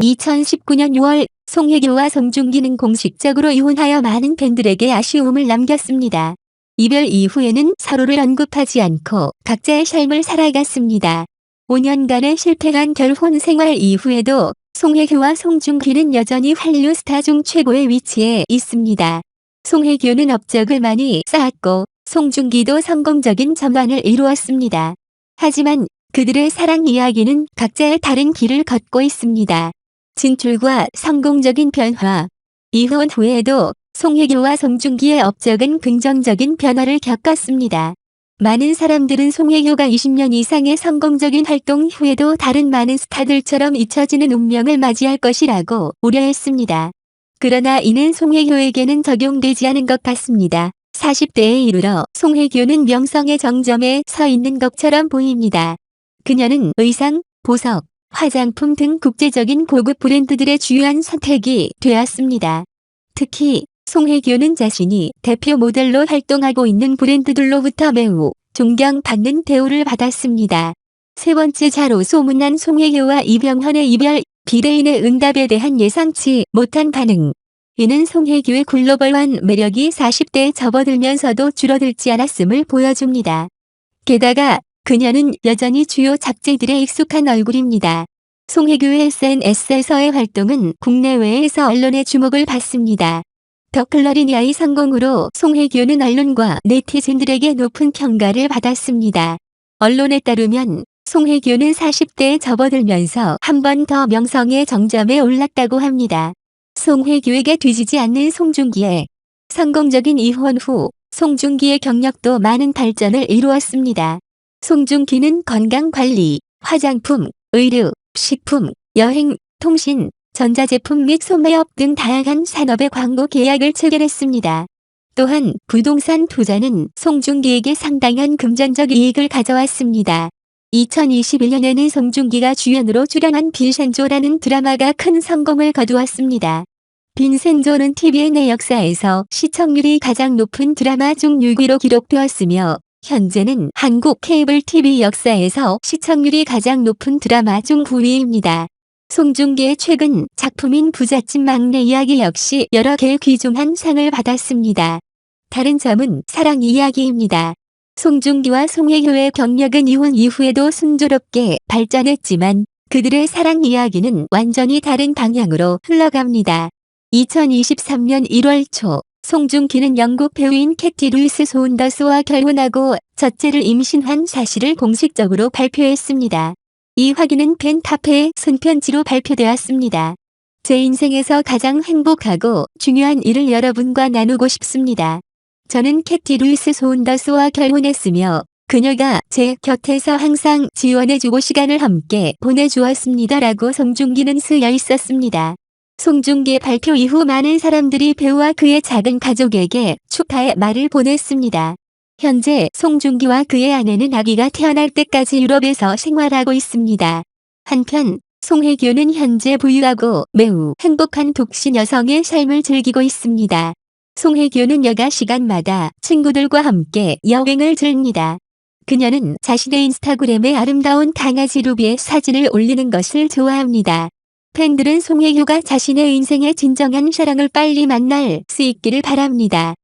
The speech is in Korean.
(2019년 6월) 송혜교와 송중기는 공식적으로 이혼하여 많은 팬들에게 아쉬움을 남겼습니다. 이별 이후에는 서로를 언급하지 않고 각자의 삶을 살아갔습니다. 5년간의 실패한 결혼 생활 이후에도 송혜교와 송중기는 여전히 한류 스타 중 최고의 위치에 있습니다. 송혜교는 업적을 많이 쌓았고 송중기도 성공적인 전환을 이루었습니다. 하지만 그들의 사랑 이야기는 각자의 다른 길을 걷고 있습니다. 진출과 성공적인 변화 이혼 후에도 송혜교와 송중기의 업적은 긍정적인 변화를 겪었습니다. 많은 사람들은 송혜교가 20년 이상의 성공적인 활동 후에도 다른 많은 스타들처럼 잊혀지는 운명을 맞이할 것이라고 우려했습니다. 그러나 이는 송혜교에게는 적용되지 않은 것 같습니다. 40대에 이르러 송혜교는 명성의 정점에 서 있는 것처럼 보입니다. 그녀는 의상, 보석, 화장품 등 국제적인 고급 브랜드들의 주요한 선택이 되었습니다. 특히 송혜교는 자신이 대표 모델로 활동하고 있는 브랜드들로부터 매우 존경받는 대우를 받았습니다. 세 번째 자로 소문난 송혜교와 이병헌의 이별, 비대인의 응답에 대한 예상치 못한 반응. 이는 송혜교의 글로벌한 매력이 40대에 접어들면서도 줄어들지 않았음을 보여줍니다. 게다가 그녀는 여전히 주요 잡지들에 익숙한 얼굴입니다. 송혜교의 SNS에서의 활동은 국내외에서 언론의 주목을 받습니다. 더클러리니아의 성공으로 송혜교는 언론과 네티즌들에게 높은 평가를 받았습니다. 언론에 따르면 송혜교는 40대에 접어들면서 한 번 더 명성의 정점에 올랐다고 합니다. 송혜교에게 뒤지지 않는 송중기의 성공적인 이혼 후 송중기의 경력도 많은 발전을 이루었습니다. 송중기는 건강관리, 화장품, 의류, 식품, 여행, 통신, 전자제품 및 소매업 등 다양한 산업의 광고 계약을 체결했습니다. 또한 부동산 투자는 송중기에게 상당한 금전적 이익을 가져왔습니다. 2021년에는 송중기가 주연으로 출연한 빈센조라는 드라마가 큰 성공을 거두었습니다. 빈센조는 TVN의 역사에서 시청률이 가장 높은 드라마 중 6위로 기록되었으며 현재는 한국 케이블 TV 역사에서 시청률이 가장 높은 드라마 중 9위입니다. 송중기의 최근 작품인 부잣집 막내 이야기 역시 여러 개 귀중한 상을 받았습니다. 다른 점은 사랑 이야기입니다. 송중기와 송혜교의 경력은 이혼 이후에도 순조롭게 발전했지만 그들의 사랑 이야기는 완전히 다른 방향으로 흘러갑니다. 2023년 1월 초 송중기는 영국 배우인 캐티 루이스 소운더스와 결혼하고 첫째를 임신한 사실을 공식적으로 발표했습니다. 이 확인은 펜타페의 손편지로 발표되었습니다. 제 인생에서 가장 행복하고 중요한 일을 여러분과 나누고 싶습니다. 저는 캐티 루이스 소운더스와 결혼했으며 그녀가 제 곁에서 항상 지원해주고 시간을 함께 보내주었습니다. 라고 송중기는 쓰여 있었습니다. 송중기의 발표 이후 많은 사람들이 배우와 그의 작은 가족에게 축하의 말을 보냈습니다. 현재 송중기와 그의 아내는 아기가 태어날 때까지 유럽에서 생활하고 있습니다. 한편 송혜교는 현재 부유하고 매우 행복한 독신 여성의 삶을 즐기고 있습니다. 송혜교는 여가 시간마다 친구들과 함께 여행을 즐깁니다. 그녀는 자신의 인스타그램에 아름다운 강아지 루비의 사진을 올리는 것을 좋아합니다. 팬들은 송혜교가 자신의 인생의 진정한 사랑을 빨리 만날 수 있기를 바랍니다.